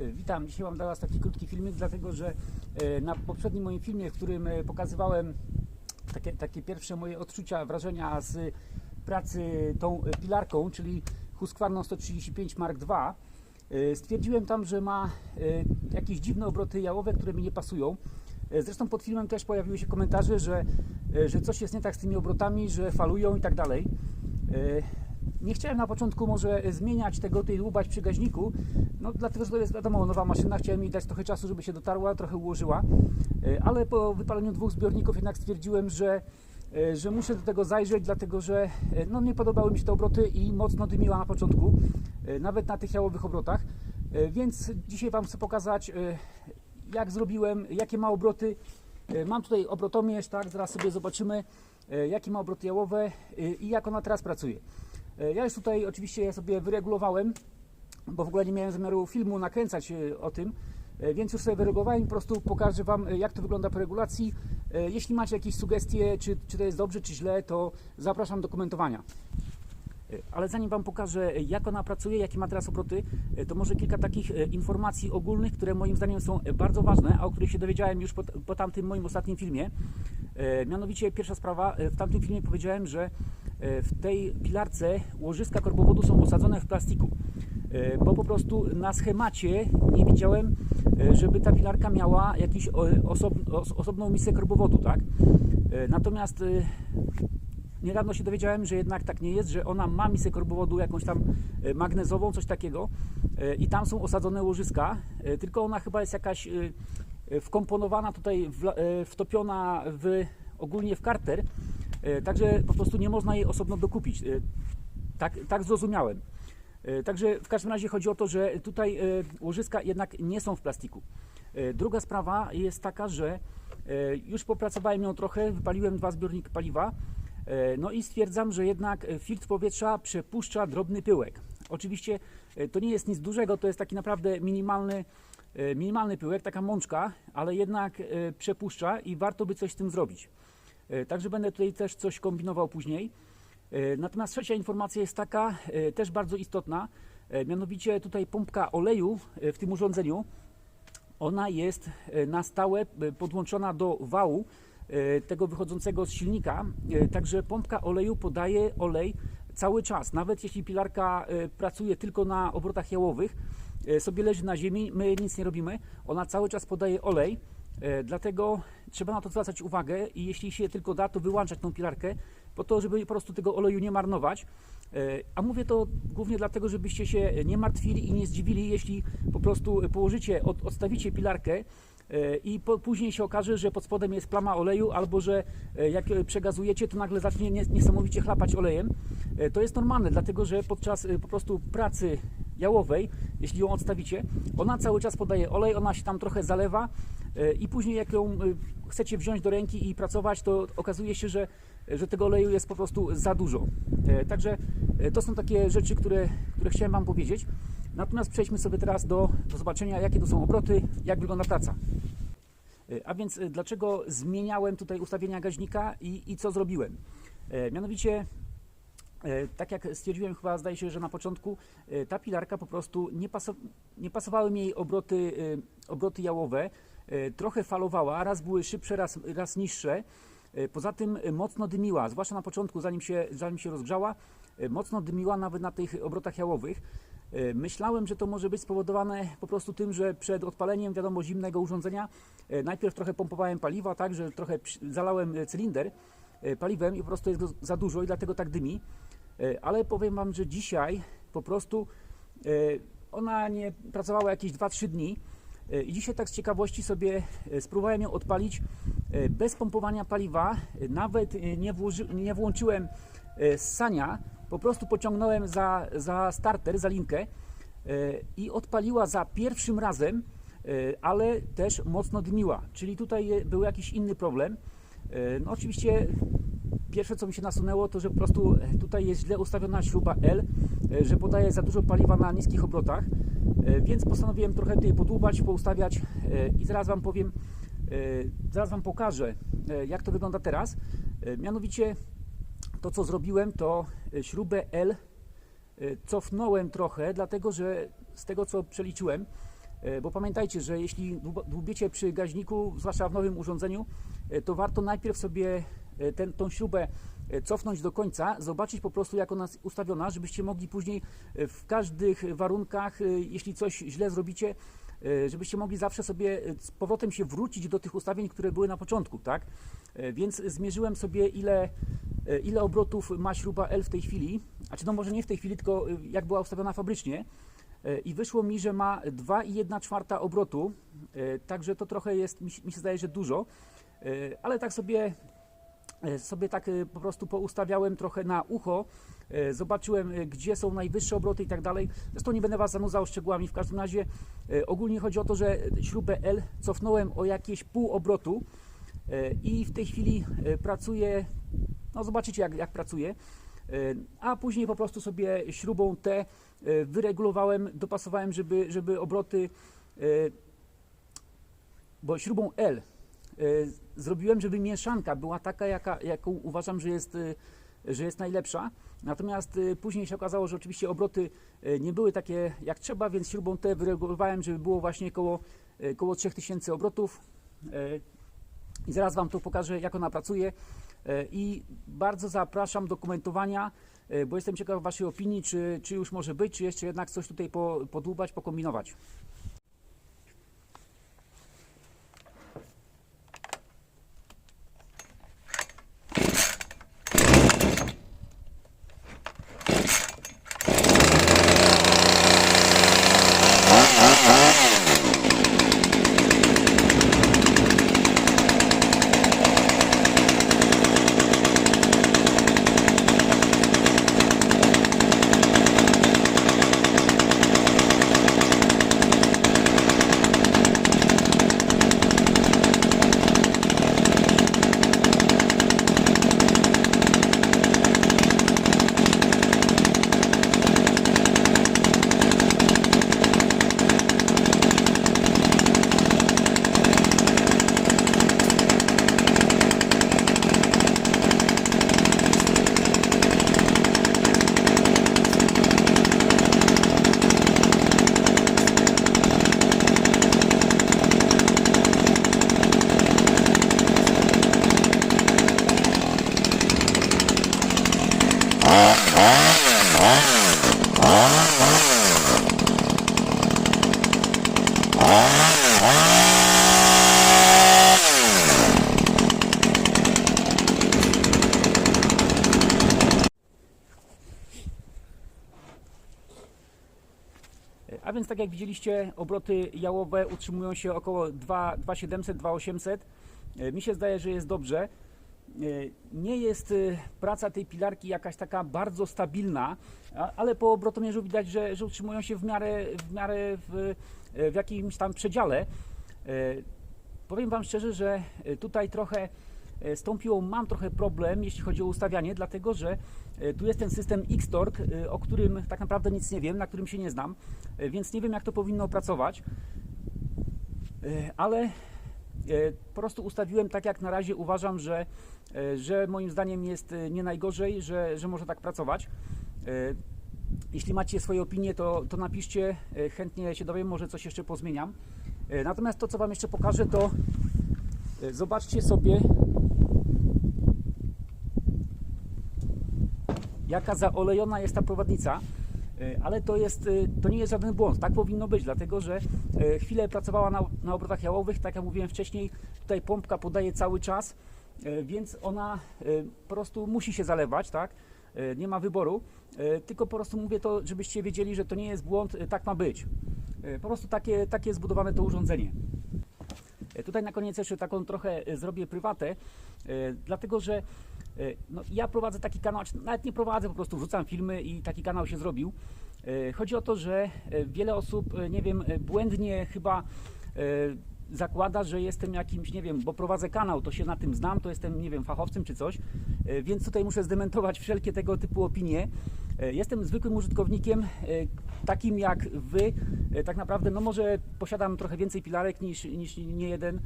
E, Witam, dzisiaj mam dla Was taki krótki filmik, dlatego że e, na poprzednim moim filmie, w którym e, pokazywałem takie, takie pierwsze moje odczucia, wrażenia z pracy tą pilarką, czyli Husqvarna 135 Mark II, stwierdziłem tam, że ma jakieś dziwne obroty jałowe, które mi nie pasują. Zresztą pod filmem też pojawiły się komentarze, że, że coś jest nie tak z tymi obrotami, że falują i tak dalej. E, Nie chciałem na początku może zmieniać tego, tej dłubać przy gaźniku, no dlatego, że to jest wiadomo, nowa maszyna, chciałem jej dać trochę czasu, żeby się dotarła, trochę ułożyła, E, ale po wypaleniu dwóch zbiorników jednak stwierdziłem, że, e, że muszę do tego zajrzeć, dlatego że e, no, nie podobały mi się te obroty i mocno dymiła na początku, e, nawet na tych jałowych obrotach, E, więc dzisiaj Wam chcę pokazać, e, jak zrobiłem, jakie ma obroty. E, Mam tutaj obrotomierz, tak, zaraz sobie zobaczymy, e, jakie ma obroty jałowe e, i jak ona teraz pracuje. E, Ja już tutaj oczywiście sobie wyregulowałem, bo w ogóle nie miałem zamiaru filmu nakręcać e, o tym, e, więc już sobie wyregulowałem i po prostu pokażę Wam, jak to wygląda po regulacji. Jeśli macie jakieś sugestie, czy, czy to jest dobrze, czy źle, to zapraszam do komentowania. Ale zanim Wam pokażę, jak ona pracuje, jakie ma teraz obroty, to może kilka takich informacji ogólnych, które moim zdaniem są bardzo ważne, a o których się dowiedziałem już po, po tamtym moim ostatnim filmie. Mianowicie pierwsza sprawa, w tamtym filmie powiedziałem, że w tej pilarce łożyska korbowodu są osadzone w plastiku, E, bo po prostu na schemacie nie widziałem, e, żeby ta pilarka miała os- osobną misję korbowodu, tak? E, Natomiast e, Niedawno się dowiedziałem, że jednak tak nie jest, że ona ma misję korbowodu jakąś tam e, magnezową, coś takiego e, i tam są osadzone łożyska, e, tylko ona chyba jest jakaś e, e, wkomponowana tutaj, e, wtopiona w, ogólnie w karter, e, także po prostu nie można jej osobno dokupić. E, Tak, tak zrozumiałem. E, Także w każdym razie chodzi o to, że tutaj e, łożyska jednak nie są w plastiku. E, Druga sprawa jest taka, że e, już popracowałem ją trochę, wypaliłem dwa zbiorniki paliwa, e, no i stwierdzam, że jednak e, filtr powietrza przepuszcza drobny pyłek. Oczywiście e, to nie jest nic dużego, to jest taki naprawdę minimalny, e, minimalny pyłek, taka mączka, ale jednak e, przepuszcza i warto by coś z tym zrobić. E, Także będę tutaj też coś kombinował później. E, Natomiast trzecia informacja jest taka, e, też bardzo istotna, mianowicie tutaj pompka oleju w tym urządzeniu, ona jest na stałe podłączona do wału tego wychodzącego z silnika, także pompka oleju podaje olej cały czas, nawet jeśli pilarka pracuje tylko na obrotach jałowych, sobie leży na ziemi, my nic nie robimy, ona cały czas podaje olej, dlatego trzeba na to zwracać uwagę i jeśli się tylko da, to wyłączać tą pilarkę, po to, żeby po prostu tego oleju nie marnować. E, A mówię to głównie dlatego, żebyście się nie martwili i nie zdziwili, jeśli po prostu położycie, od, odstawicie pilarkę e, i po, później się okaże, że pod spodem jest plama oleju, albo że e, jak przegazujecie, to nagle zacznie nie- niesamowicie chlapać olejem. To jest normalne, dlatego że podczas po prostu pracy jałowej, jeśli ją odstawicie, ona cały czas podaje olej, ona się tam trochę zalewa i później jak ją e, chcecie wziąć do ręki i pracować, to okazuje się, że, że tego oleju jest po prostu za dużo. E, Także e, to są takie rzeczy, które, które chciałem Wam powiedzieć. Natomiast przejdźmy sobie teraz do, do zobaczenia, jakie to są obroty, jak wygląda praca. E, A więc e, dlaczego zmieniałem tutaj ustawienia gaźnika i, i co zrobiłem? E, Mianowicie E, tak jak stwierdziłem chyba zdaje się, że na początku e, ta pilarka po prostu nie, paso nie pasowały mi jej obroty, e, obroty jałowe, e, trochę falowała, raz były szybsze, raz, raz niższe. E, Poza tym e, mocno dymiła, zwłaszcza na początku, zanim się, zanim się rozgrzała, e, mocno dymiła nawet na tych obrotach jałowych. E, Myślałem, że to może być spowodowane po prostu tym, że przed odpaleniem, wiadomo, zimnego urządzenia e, najpierw trochę pompowałem paliwa, tak, że trochę zalałem e, cylinder e, paliwem i po prostu jest go za dużo i dlatego tak dymi. E, Ale powiem Wam, że dzisiaj po prostu e, ona nie pracowała jakieś 2-3 dni e, i dzisiaj tak z ciekawości sobie e, spróbowałem ją odpalić e, bez pompowania paliwa, e, nawet e, nie, włoży, nie włączyłem e, ssania, po prostu pociągnąłem za, za starter, za linkę e, i odpaliła za pierwszym razem, e, ale też mocno dymiła, czyli tutaj e, był jakiś inny problem. E, No oczywiście Pierwsze, co mi się nasunęło, to że po prostu e, tutaj jest źle ustawiona śruba L, e, że podaje za dużo paliwa na niskich obrotach, e, więc postanowiłem trochę tutaj podłubać, poustawiać i zaraz Wam powiem, zaraz Wam pokażę, jak to wygląda teraz. Mianowicie to, co zrobiłem, to śrubę L cofnąłem trochę, dlatego że z tego, co przeliczyłem, Bo pamiętajcie, że jeśli dłub- dłubiecie przy gaźniku, zwłaszcza w nowym urządzeniu, to warto najpierw sobie ten, tą śrubę e, cofnąć do końca, zobaczyć po prostu jak ona jest ustawiona, żebyście mogli później e, w każdych warunkach, jeśli coś źle zrobicie, żebyście mogli zawsze sobie z powrotem się wrócić do tych ustawień, które były na początku, tak? Więc zmierzyłem sobie ile, ile obrotów ma śruba L w tej chwili, a czy no może nie w tej chwili, tylko jak była ustawiona fabrycznie. I wyszło mi, że ma 2,1 czwarta obrotu, także to trochę jest, mi się zdaje, że dużo, ale tak sobie, sobie tak e, po prostu poustawiałem trochę na ucho, e, zobaczyłem e, gdzie są najwyższe obroty i tak dalej. Zresztą nie będę Was zanudzał szczegółami, w każdym razie e, ogólnie chodzi o to, że śrubę L cofnąłem o jakieś pół obrotu. E, i w tej chwili e, pracuję, no zobaczycie jak, jak pracuję, E, a później po prostu sobie śrubą T e, wyregulowałem, dopasowałem, żeby, żeby obroty, e, bo śrubą L e, zrobiłem, żeby mieszanka była taka, jaka, jaką uważam, że jest, e, że jest najlepsza. Natomiast e, później się okazało, że oczywiście obroty e, nie były takie jak trzeba, więc śrubą T wyregulowałem, żeby było właśnie koło, e, koło 3000 obrotów. E, I zaraz Wam to pokażę, jak ona pracuje. E, I bardzo zapraszam do komentowania, e, bo jestem ciekaw Waszej opinii, czy, czy już może być, czy jeszcze jednak coś tutaj po, podłubać, pokombinować. A więc tak jak widzieliście, obroty jałowe utrzymują się około 2 2700, 2800. E, Mi się zdaje, że jest dobrze. E, Nie jest e, praca tej pilarki jakaś taka bardzo stabilna, ale po obrotomierzu widać, że, że utrzymują się w miarę, w, miarę w, w jakimś tam przedziale. Powiem Wam szczerze, że tutaj trochę z tą piłą mam trochę problem, jeśli chodzi o ustawianie, dlatego że e, tu jest ten system X-Torque, e, o którym tak naprawdę nic nie wiem, na którym się nie znam, e, więc nie wiem jak to powinno pracować, E, ale e, po prostu ustawiłem tak jak na razie uważam, że, e, że moim zdaniem jest e, nie najgorzej, że, że może tak pracować. E, Jeśli macie swoje opinie, to, to napiszcie, e, chętnie się dowiem, może coś jeszcze pozmieniam. E, Natomiast to, co Wam jeszcze pokażę, to e, zobaczcie sobie, jaka zaolejona jest ta prowadnica. E, Ale to, jest, e, to nie jest żaden błąd. Tak powinno być, dlatego że e, chwilę pracowała na, na obrotach jałowych. Tak jak mówiłem wcześniej, tutaj pompka podaje cały czas, więc ona po prostu musi się zalewać, tak? Nie ma wyboru. Tylko po prostu mówię to, żebyście wiedzieli, że to nie jest błąd, tak ma być. Po prostu takie, takie jest zbudowane to urządzenie. Tutaj na koniec jeszcze taką trochę zrobię prywatę, dlatego że no, ja prowadzę taki kanał, czy nawet nie prowadzę, po prostu wrzucam filmy i taki kanał się zrobił. E, Chodzi o to, że e, wiele osób, e, nie wiem, e, błędnie chyba e, zakłada, że jestem jakimś, nie wiem, bo prowadzę kanał, to się na tym znam, to jestem, nie wiem, fachowcem czy coś, E, więc tutaj muszę zdementować wszelkie tego typu opinie. E, Jestem zwykłym użytkownikiem, e, takim jak Wy. E, Tak naprawdę, no może posiadam trochę więcej pilarek niż, niż nie jeden, e,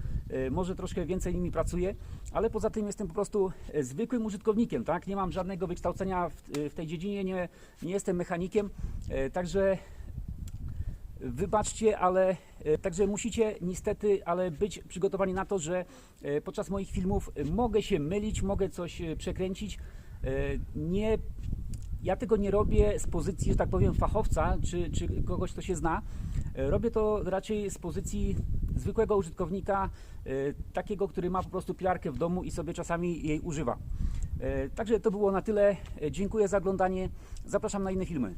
może troszkę więcej nimi pracuję, ale poza tym jestem po prostu e, zwykłym użytkownikiem, tak? Nie mam żadnego wykształcenia w, w tej dziedzinie, nie, nie jestem mechanikiem, e, także Wybaczcie, ale e, także musicie niestety, ale być przygotowani na to, że podczas moich filmów mogę się mylić, mogę coś przekręcić. Nie, ja tego nie robię z pozycji, że tak powiem, fachowca czy, czy kogoś, kto się zna. Robię to raczej z pozycji zwykłego użytkownika, e, takiego, który ma po prostu pilarkę w domu i sobie czasami jej używa. E, Także to było na tyle. E, Dziękuję za oglądanie. Zapraszam na inne filmy.